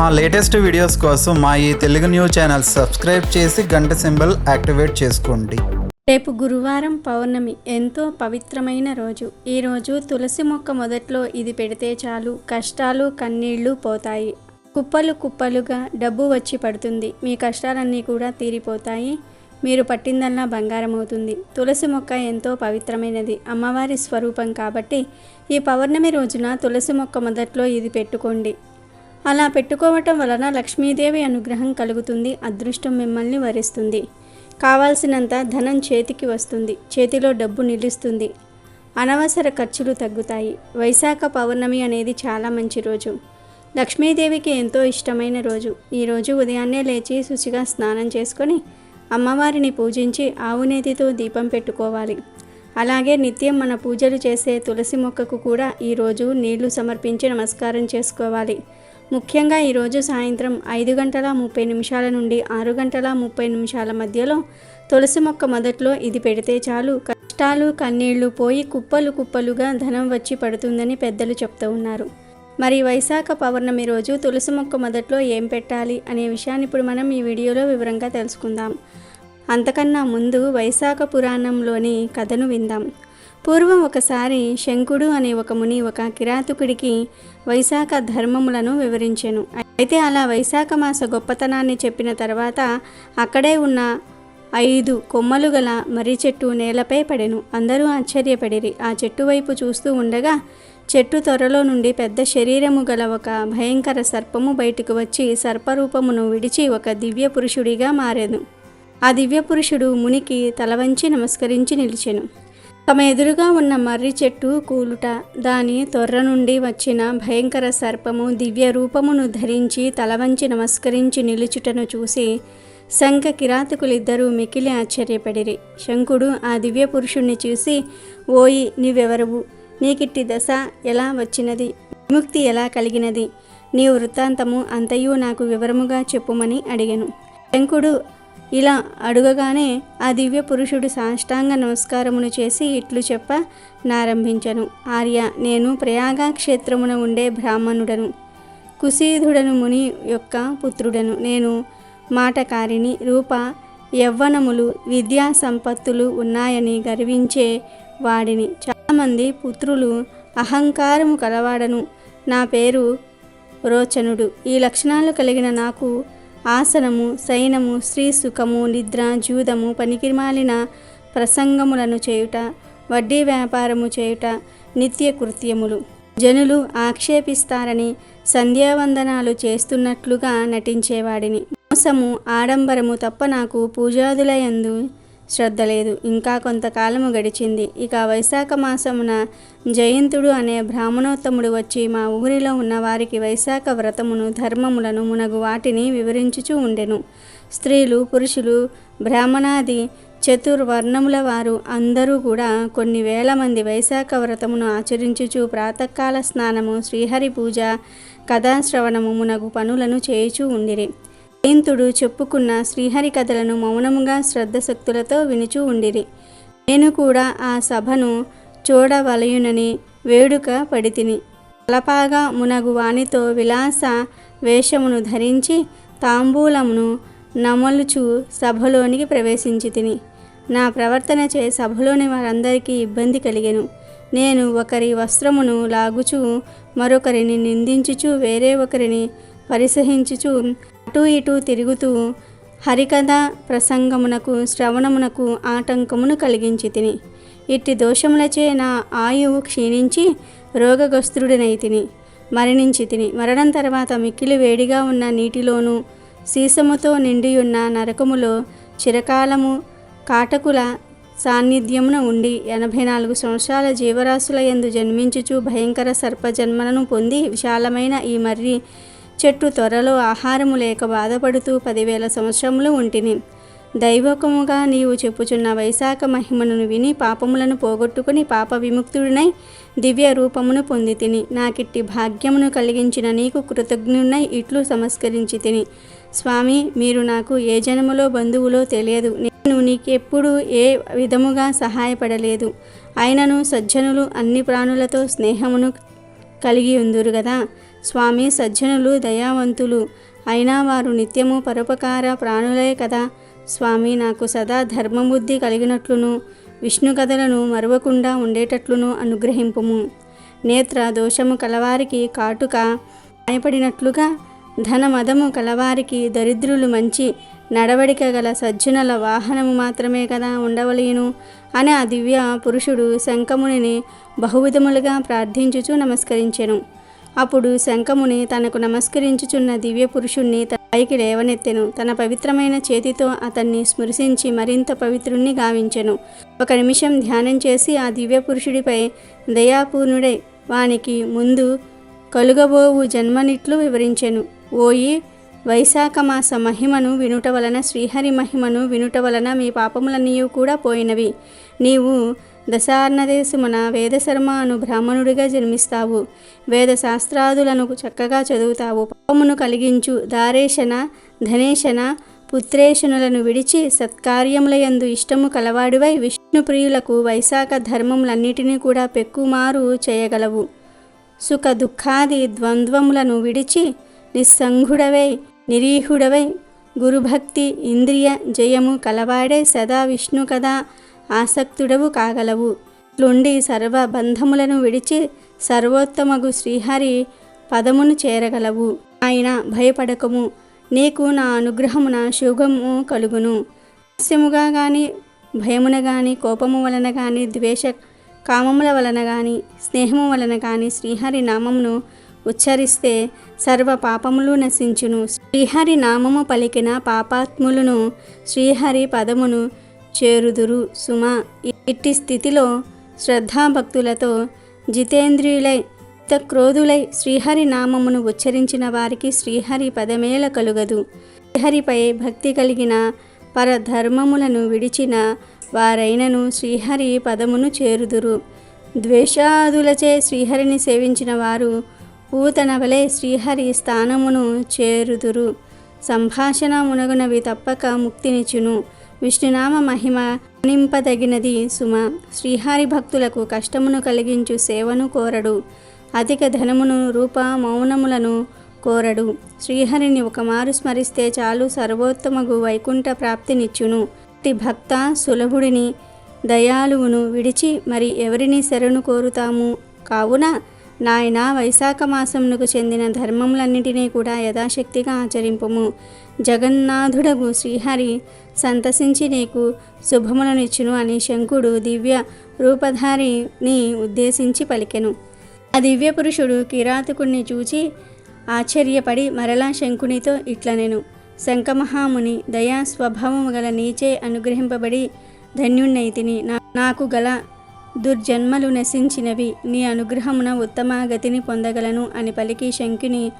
మా latest videos కోసం మా ఈ తెలుగు న్యూస్ ఛానల్ సబ్స్క్రైబ్ చేసి గంట సింబల్ యాక్టివేట్ చేసుకోండి. రేపు గురువారం పౌర్ణమి. ఎంతో పవిత్రమైన రోజు. ఈ రోజు తులసి మొక్క మొదట్లో ఇది పెడితే చాలు. కష్టాలు కన్నీళ్ళు పోతాయి. కుప్పలు కుప్పలుగా డబ్బు వచ్చి పడుతుంది. మీ కష్టాలన్నీ కూడా తీరిపోతాయి. మీరు పట్టిందల్లా బంగారం అవుతుంది. తులసి మొక్క ఎంతో పవిత్రమైనది. అమ్మవారి స్వరూపం కాబట్టి ఈ పౌర్ణమి రోజున తులసి మొక్క మొదట్లో ఇది పెట్టుకోండి. అలా పెట్టుకోవటం వలన లక్ష్మీదేవి అనుగ్రహం కలుగుతుంది అదృష్టం మిమ్మల్ని వరిస్తుంది. కావాల్సినంత ధనం చేతికి వస్తుంది చేతిలో డబ్బు నిలుస్తుంది. అనవసర ఖర్చులు తగ్గుతాయి. వైశాఖ పౌర్ణమి అనేది చాలా మంచి రోజు. లక్ష్మీదేవికి ఎంతో ఇష్టమైన రోజు. ఈ రోజు ఉదయాన్నే లేచి శుచిగా స్నానం చేసుకొని అమ్మవారిని పూజించి ఆవునేతితో దీపం పెట్టుకోవాలి. అలాగే నిత్యం మన పూజలు చేసే తులసి మొక్కకు కూడా ఈరోజు నీళ్ళు సమర్పించి నమస్కారం చేసుకోవాలి. ముఖ్యంగా ఈరోజు సాయంత్రం ఐదు గంటల ముప్పై నిమిషాల నుండి ఆరు గంటల ముప్పై నిమిషాల మధ్యలో తులసి మొక్క మొదట్లో ఇది పెడితే చాలు. కష్టాలు కన్నీళ్ళు పోయి కుప్పలు కుప్పలుగా ధనం వచ్చి పడుతుందని పెద్దలు చెప్తూ ఉన్నారు. మరి వైశాఖ పౌర్ణమి రోజు తులసి మొక్క మొదట్లో ఏం పెట్టాలి అనే విషయాన్ని ఇప్పుడు మనం ఈ వీడియోలో వివరంగా తెలుసుకుందాం. అంతకన్నా ముందు వైశాఖ పురాణంలోని కథను విందాం. పూర్వం ఒకసారి శంకుడు అనే ఒక ముని ఒక కిరాతకుడికి వైశాఖ ధర్మములను వివరించెను. అయితే అలా వైశాఖ మాస గొప్పతనాన్ని చెప్పిన తర్వాత అక్కడే ఉన్న ఐదు కొమ్మలు గల మర్రి చెట్టు నేలపై పడెను. అందరూ ఆశ్చర్యపడిరి. ఆ చెట్టు వైపు చూస్తూ ఉండగా చెట్టు త్వరలో నుండి పెద్ద శరీరము గల ఒక భయంకర సర్పము బయటకు వచ్చి సర్పరూపమును విడిచి ఒక దివ్య పురుషుడిగా మారెను. ఆ దివ్య పురుషుడు మునికి తలవంచి నమస్కరించి నిలిచెను. తమ ఎదురుగా ఉన్న మర్రి చెట్టు కూలుట దాని తొర్ర నుండి వచ్చిన భయంకర సర్పము దివ్య రూపమును ధరించి తలవంచి నమస్కరించి నిలుచుటను చూసి శంఖ కిరాతకులిద్దరూ మికిలి ఆశ్చర్యపడిరి. శంకుడు ఆ దివ్య పురుషుణ్ణి చూసి ఓయి నీవెవరవు నీకిట్టి దశ ఎలా వచ్చినది? విముక్తి ఎలా కలిగినది? నీ వృత్తాంతము అంతయు నాకు వివరముగా చెప్పుమని అడిగాను. శంకుడు ఇలా అడుగగానే ఆ దివ్య పురుషుడు సాష్టాంగ నమస్కారమును చేసి ఇట్లు చెప్ప నారంభించను. ఆర్య నేను ప్రయాగ క్షేత్రమున ఉండే బ్రాహ్మణుడను. కుశీధుడను ముని యొక్క పుత్రుడను. నేను మాటకారిని రూప యవ్వనములు విద్యా సంపత్తులు ఉన్నాయని గర్వించే వాడిని. చాలామంది పుత్రులు అహంకారము కలవాడను. నా పేరు రోచనుడు. ఈ లక్షణాలు కలిగిన నాకు ఆసనము శయనము స్త్రీ సుఖము నిద్ర జూదము పనికిమాలిన ప్రసంగములను చేయుట వడ్డీ వ్యాపారము చేయుట నిత్య కృత్యములు. జనులు ఆక్షేపిస్తారని సంధ్యావందనాలు చేస్తున్నట్లుగా నటించేవాడిని. మోసము ఆడంబరము తప్ప నాకు పూజాదులయందు శ్రద్ధ లేదు. ఇంకా కొంతకాలము గడిచింది. ఇక వైశాఖ మాసమున జయంతుడు అనే బ్రాహ్మణోత్తముడు వచ్చి మా ఊరిలో ఉన్న వారికి వైశాఖ వ్రతమును ధర్మములను మునగు వాటిని వివరించుచూ ఉండెను. స్త్రీలు పురుషులు బ్రాహ్మణాది చతుర్వర్ణముల వారు అందరూ కూడా కొన్ని వేల మంది వైశాఖ వ్రతమును ఆచరించుచు ప్రాతకాల స్నానము శ్రీహరి పూజ కథాశ్రవణము మునగు పనులను చేయుచూ ఉండిరి. జయంతుడు చెప్పుకున్న శ్రీహరి కథలను మౌనముగా శ్రద్ధశక్తులతో వినుచూ ఉండిరి. నేను కూడా ఆ సభను చూడవలయునని వేడుక పడితిని. తలపాగా మునగు వానితో విలాస వేషమును ధరించి తాంబూలమును నమలుచు సభలోనికి ప్రవేశించి తిని నా ప్రవర్తన చే సభలోని వారందరికీ ఇబ్బంది కలిగెను. నేను ఒకరి వస్త్రమును లాగుచు మరొకరిని నిందించుచు వేరే ఒకరిని పరిసహించుచు అటు ఇటు తిరుగుతూ హరికథ ప్రసంగమునకు శ్రవణమునకు ఆటంకమును కలిగించి తిని ఇట్టి దోషములచే నా ఆయువు క్షీణించి రోగగ్రస్తుడినై తిని మరణించి తిని మరణం తర్వాత మిక్కిలి వేడిగా ఉన్న నీటిలోనూ సీసముతో నిండియున్న నరకములో చిరకాలము కాటకుల సాన్నిధ్యమున ఉండి ఎనభై నాలుగు సంవత్సరాల జీవరాశుల యందు జన్మించుచు భయంకర సర్పజన్మలను పొంది విశాలమైన ఈ మర్రి చెట్టు త్వరలో ఆహారము లేక బాధపడుతూ పదివేల సంవత్సరములు ఉంటిని. దైవకముగా నీవు చెప్పుచున్న వైశాఖ మహిమను విని పాపములను పోగొట్టుకుని పాప విముక్తుడినై దివ్య రూపమును పొంది తిని నాకిట్టి భాగ్యమును కలిగించిన నీకు కృతజ్ఞునై ఇట్లు సమస్కరించి తిని స్వామి మీరు నాకు ఏ జనములో బంధువులో తెలియదు. నేను నీకెప్పుడు ఏ విధముగా సహాయపడలేదు. అయినను సజ్జనులు అన్ని ప్రాణులతో స్నేహమును కలిగి ఉందురు కదా స్వామి సజ్జనులు దయావంతులు. అయినా వారు నిత్యము పరోపకార ప్రాణులే కదా. స్వామి నాకు సదా ధర్మబుద్ధి కలిగినట్లును. విష్ణు కథలను మరవకుండా ఉండేటట్లును అనుగ్రహింపుము. నేత్ర దోషము కలవారికి కాటుక భయపడినట్లుగా ధనమదము కలవారికి దరిద్రులు మంచి నడవడిక గల సజ్జనుల వాహనము మాత్రమే కదా ఉండవలేను అని ఆ దివ్య పురుషుడు శంఖమునిని బహువిధములుగా ప్రార్థించుచు నమస్కరించెను. అప్పుడు శంఖముని తనకు నమస్కరించుచున్న దివ్య పురుషుణ్ణి తన పైకి లేవనెత్తెను. తన పవిత్రమైన చేతితో అతన్ని స్మృశించి మరింత పవిత్రుణ్ణి గావించెను. ఒక నిమిషం ధ్యానం చేసి ఆ దివ్య పురుషుడిపై దయాపూర్ణుడై వానికి ముందు కలుగబోవు జన్మనిట్లు వివరించెను. ఓయి వైశాఖ మాస మహిమను వినుట వలన శ్రీహరి మహిమను వినుట వలన మీ పాపములన్నీ కూడా పోయినవి. నీవు దశార్ణదేశమున వేదశర్మ అను బ్రాహ్మణుడిగా జన్మిస్తావు. వేద శాస్త్రాదులను చక్కగా చదువుతావు. పాపమును కలిగించు. దారేషణ ధనేషణ పుత్రేషణులను విడిచి సత్కార్యములయందు ఇష్టము కలవాడివై విష్ణుప్రియులకు వైశాఖ ధర్మములన్నిటినీ కూడా పెక్కుమారు చేయగలవు. సుఖ దుఃఖాది ద్వంద్వములను విడిచి నిస్సంగుడవై నిరీహుడవై గురుభక్తి ఇంద్రియ జయము కలవాడే సదా విష్ణు కదా ఆసక్తుడవు కాగలవు. ఇట్లుండి సర్వ బంధములను విడిచి సర్వోత్తమగు శ్రీహరి పదమును చేరగలవు. ఆయన భయపడకము. నీకు నా అనుగ్రహమున శుభము కలుగును. హాస్యముగా కానీ భయమున కానీ కోపము వలన కానీ ద్వేష కామముల వలన కానీ స్నేహము వలన కానీ శ్రీహరి నామమును ఉచ్చరిస్తే సర్వ పాపములు నశించును. శ్రీహరి నామము పలికిన పాపాత్ములను శ్రీహరి పదమును చేరుదురు. సుమ ఇట్టి స్థితిలో శ్రద్ధాభక్తులతో జితేంద్రియులై క్రోధులై శ్రీహరి నామమును ఉచ్చరించిన వారికి శ్రీహరి పదమేల కలుగదు. శ్రీహరిపై భక్తి కలిగిన పరధర్మములను విడిచిన వారైనను శ్రీహరి పదమును చేరుదురు. ద్వేషాదులచే శ్రీహరిని సేవించిన వారు పూతన వలె శ్రీహరి స్థానమును చేరుదురు. సంభాషణ మునగునవి తప్పక ముక్తినిచును విష్ణునామ మహిమ నింపదగినది సుమ. శ్రీహరి భక్తులకు కష్టమును కలిగించు సేవను కోరడు. అధిక ధనమును రూప మౌనములను కోరడు. శ్రీహరిని ఒక మారు స్మరిస్తే చాలు సర్వోత్తమగు వైకుంఠ ప్రాప్తినిచ్చును. టి భక్త సులభుడిని దయాళువును విడిచి మరి ఎవరిని శరణు కోరుతాము? కావున నాయన వైశాఖ మాసమునకు చెందిన ధర్మములన్నిటినీ కూడా యథాశక్తిగా ఆచరింపుము. జగన్నాథుడగు శ్రీహరి సంతసించి నీకు శుభములనిచ్చును అని శంకుడు దివ్య రూపధారిని ఉద్దేశించి పలికెను. ఆ దివ్య పురుషుడు కిరాతకుణ్ణి చూచి ఆశ్చర్యపడి మరలా శంకునితో ఇట్లనెను. శంఖమహాముని దయా స్వభావము గల నీచే అనుగ్రహింపబడి ధన్యుణ్ణైతిని నాకు గల దుర్జన్మలు నశించినవి. నీ అనుగ్రహమున ఉత్తమ గతిని పొందగలను అని పలికి శంకుని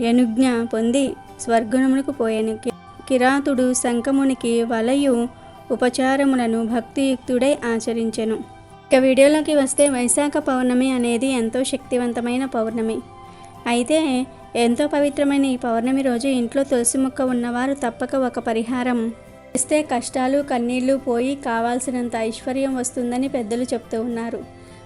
యనుజ్ఞ పొంది స్వర్గమునకు పోయాను. కి- కిరాతుడు శంఖమునికి వలయు ఉపచారములను భక్తియుక్తుడై ఆచరించెను. ఇక వీడియోలోకి వస్తే వైశాఖ పౌర్ణమి అనేది ఎంతో శక్తివంతమైన పౌర్ణమి. అయితే ఎంతో పవిత్రమైన ఈ పౌర్ణమి రోజు ఇంట్లో తులసి మొక్క ఉన్నవారు తప్పక ఒక పరిహారం చేస్తే కష్టాలు కన్నీళ్ళు పోయి కావాల్సినంత ఐశ్వర్యం వస్తుందని పెద్దలు చెప్తూ ఉన్నారు.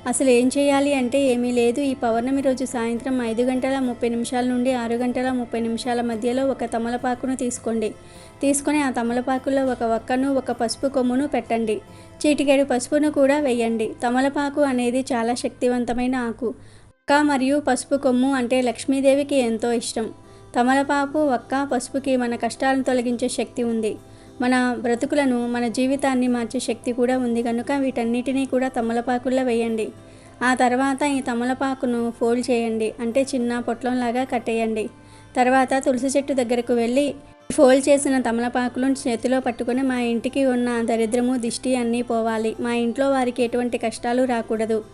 అసలు ఏం చేయాలి అంటే ఏమీ లేదు. ఈ పౌర్ణమి రోజు సాయంత్రం ఐదు గంటల ముప్పై నిమిషాల నుండి ఆరు గంటల ముప్పై నిమిషాల మధ్యలో ఒక తమలపాకును తీసుకోండి. తీసుకొని ఆ తమలపాకులో ఒక వక్కను ఒక పసుపు కొమ్మును పెట్టండి. చీటికెడు పసుపును కూడా వేయండి. తమలపాకు అనేది చాలా శక్తివంతమైన ఆకు. వక్క మరియు పసుపు కొమ్ము అంటే లక్ష్మీదేవికి ఎంతో ఇష్టం. తమలపాకు వక్క పసుపుకి మన కష్టాలను తొలగించే శక్తి ఉంది. మన బ్రతుకులను మన జీవితాన్ని మార్చే శక్తి కూడా ఉంది. కనుక వీటన్నిటినీ కూడా తమలపాకుల్లో వేయండి. ఆ తర్వాత ఈ తమలపాకును ఫోల్డ్ చేయండి. అంటే చిన్న పొట్లంలాగా కట్టేయండి. తర్వాత తులసి చెట్టు దగ్గరకు వెళ్ళి ఫోల్డ్ చేసిన తమలపాకులను చేతిలో పట్టుకొని మా ఇంటికి ఉన్న దరిద్రము దిష్టి అన్నీ పోవాలి. మా ఇంట్లో వారికి ఎటువంటి కష్టాలు రాకూడదు.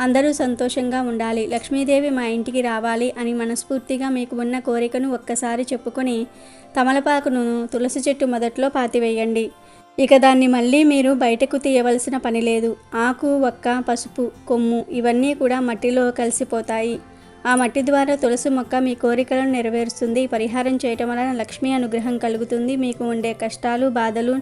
అందరూ సంతోషంగా ఉండాలి. లక్ష్మీదేవి మా ఇంటికి రావాలి అని మనస్ఫూర్తిగా మీకు ఉన్న కోరికను ఒక్కసారి చెప్పుకొని తమలపాకును తులసి చెట్టు మొదట్లో పాతివేయండి. ఇక దాన్ని మళ్ళీ మీరు బయటకు తీయవలసిన పని లేదు. ఆకు ఒక్క పసుపు కొమ్ము ఇవన్నీ కూడా మట్టిలో కలిసిపోతాయి. ఆ మట్టి ద్వారా తులసి మొక్క మీ కోరికలను నెరవేరుస్తుంది. పరిహారం చేయటం వలన లక్ష్మీ అనుగ్రహం కలుగుతుంది. మీకు ఉండే కష్టాలు బాధలు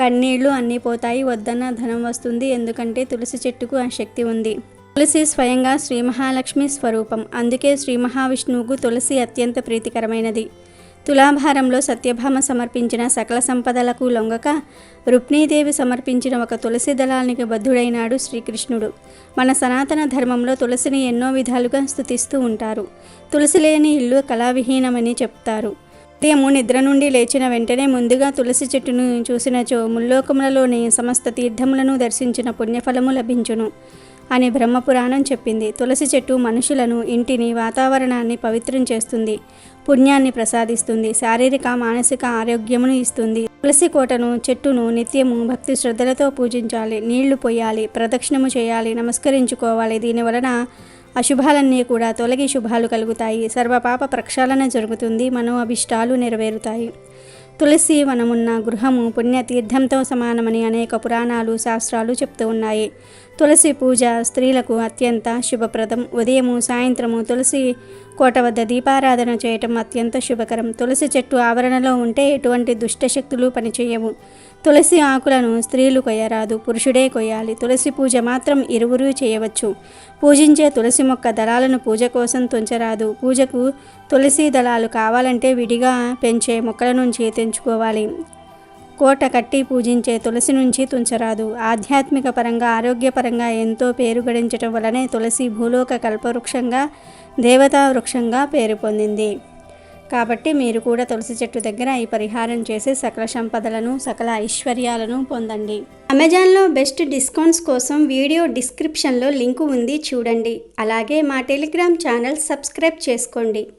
కన్నీళ్ళు అన్నీ పోతాయి. వద్దన్న ధనం వస్తుంది. ఎందుకంటే తులసి చెట్టుకు ఆ శక్తి ఉంది. తులసి స్వయంగా శ్రీ మహాలక్ష్మి స్వరూపం. అందుకే శ్రీ మహావిష్ణువుకు తులసి అత్యంత ప్రీతికరమైనది. తులాభారంలో సత్యభామ సమర్పించిన సకల సంపదలకు లొంగక రుక్మీదేవి సమర్పించిన ఒక తులసి దళానికి బద్ధుడైనాడు శ్రీకృష్ణుడు. మన సనాతన ధర్మంలో తులసిని ఎన్నో విధాలుగా స్థుతిస్తూ ఉంటారు. తులసి లేని ఇల్లు కళావిహీనమని చెప్తారు. ఉదయము నిద్ర నుండి లేచిన వెంటనే ముందుగా తులసి చెట్టును చూసినచో ముల్లోకములలోని సమస్త తీర్థములను దర్శించిన పుణ్యఫలము లభించును. అని బ్రహ్మపురాణం చెప్పింది. తులసి చెట్టు మనుషులను ఇంటిని వాతావరణాన్ని పవిత్రం చేస్తుంది పుణ్యాన్ని ప్రసాదిస్తుంది శారీరక మానసిక ఆరోగ్యమును ఇస్తుంది. తులసి కోటను చెట్టును నిత్యము భక్తి శ్రద్ధలతో పూజించాలి నీళ్ళు పోయాలి ప్రదక్షిణము చేయాలి నమస్కరించుకోవాలి. దీని వలన అశుభాలన్నీ కూడా తొలగి శుభాలు కలుగుతాయి. సర్వపాప ప్రక్షాళన జరుగుతుంది మనో అభిష్టాలు నెరవేరుతాయి. తులసి వనమున్న గృహము పుణ్యతీర్థంతో సమానమని అనేక పురాణాలు శాస్త్రాలు చెప్తూ ఉన్నాయి. తులసి పూజ స్త్రీలకు అత్యంత శుభప్రదం. ఉదయము సాయంత్రము తులసి కోట వద్ద దీపారాధన చేయటం అత్యంత శుభకరం. తులసి చెట్టు ఆవరణలో ఉంటే ఎటువంటి దుష్టశక్తులు పనిచేయవు. తులసి ఆకులను స్త్రీలు కొయ్యరాదు పురుషుడే కొయ్యాలి. తులసి పూజ మాత్రం ఇరువురు చేయవచ్చు. పూజించే తులసి మొక్క దళాలను పూజ కోసం తుంచరాదు. పూజకు తులసి దళాలు కావాలంటే విడిగా పెంచే మొక్కల నుంచి తెంచుకోవాలి. కోట కట్టి పూజించే తులసి నుంచి తుంచరాదు. ఆధ్యాత్మిక పరంగా ఆరోగ్యపరంగా ఎంతో పేరు గడించటం వలనే తులసి భూలోక కల్పవృక్షంగా దేవతా వృక్షంగా పేరు పొందింది. కాబట్టి మీరు కూడా తులసి చెట్టు దగ్గర ఈ పరిహారం చేసి సకల సంపదలను సకల ఐశ్వర్యాలను పొందండి. అమెజాన్లో బెస్ట్ డిస్కౌంట్స్ కోసం వీడియో డిస్క్రిప్షన్లో లింకు ఉంది చూడండి. అలాగే మా టెలిగ్రామ్ ఛానల్ సబ్స్క్రైబ్ చేసుకోండి.